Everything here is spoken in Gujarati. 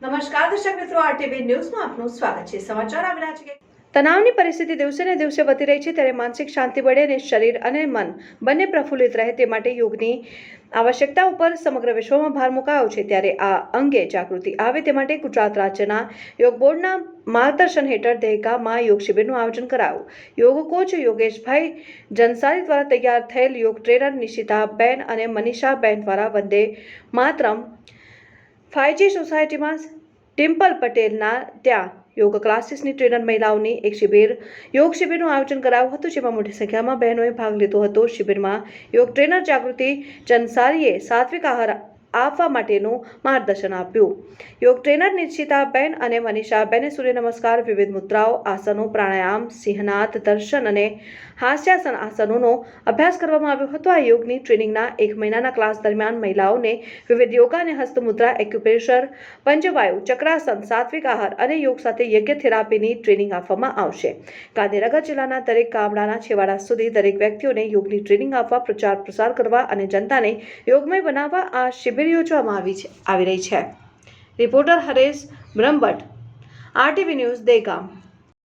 નમસ્કાર દર્શક મિત્રો આરટીવી ન્યૂઝમાં આપનું સ્વાગત છે. સમાચાર આવી છે તણાવની પરિસ્થિતિ દિવસે ને દિવસે વધી રહી છે, ત્યારે માનસિક શાંતિ મળે અને શરીર અને મન બંને પ્રફુલ્લિત રહે તે માટે યોગની આવશ્યકતા ઉપર સમગ્ર વિશ્વમાં ભાર મુકાયો છે. ત્યારે આ અંગે જાગૃતિ આવે તે માટે ગુજરાત રાજ્યના યોગ બોર્ડના માર્ગદર્શન હેઠળ દહેગામમાં યોગ શિબિરનું આયોજન કરાયું. યોગ કોચ યોગેશભાઈ જનસારી દ્વારા તૈયાર થયેલ યોગ ટ્રેનર નિશિતાબેન અને મનીષાબેન દ્વારા વંદે માતરમ ફાઈજી સોસાયટીમાં ટિમ્પલ પટેલના ત્યાં યોગ ક્લાસીસની ટ્રેનર મહિલાઓની એક શિબિર, યોગ શિબિરનું આયોજન કરાયું હતું, જેમાં મોટી સંખ્યામાં બહેનોએ ભાગ લીધો હતો. શિબિરમાં યોગ ટ્રેનર જાગૃતિ ચંસારીએ સાત્વિક આહાર આપવા માટેનું માર્ગદર્શન આપ્યું. યોગ ટ્રેનર નિશ્ચિતાબેન અને મનીષાબેને સૂર્ય નમસ્કાર વિવિધ મુદ્રાઓ, આસનો, પ્રાણાયામ, સિંહનાથ દર્શન અને હાસ્યાસન આસનોનો અભ્યાસ કરવામાં આવ્યો હતો. આ યોગની ટ્રેનિંગના એક મહિનાના ક્લાસ દરમિયાન મહિલાઓને વિવિધ યોગા અને હસ્તમુદ્રા, એક્યુપ્રેશર, પંચવાયુ, ચક્રાસન, સાત્વિક આહાર અને યોગ સાથે યજ્ઞ થેરાપીની ટ્રેનિંગ આપવામાં આવશે. ગાંધીનગર જિલ્લાના દરેક ગામડાના છેવાડા સુધી દરેક વ્યક્તિઓને યોગની ટ્રેનિંગ આપવા પ્રચાર પ્રસાર કરવા અને જનતાને યોગમય બનાવવા આ શિબિર યોજવામાં આવી છે આવી રહી છે. Reporter Haresh Brahmbhatt RTV news Degam.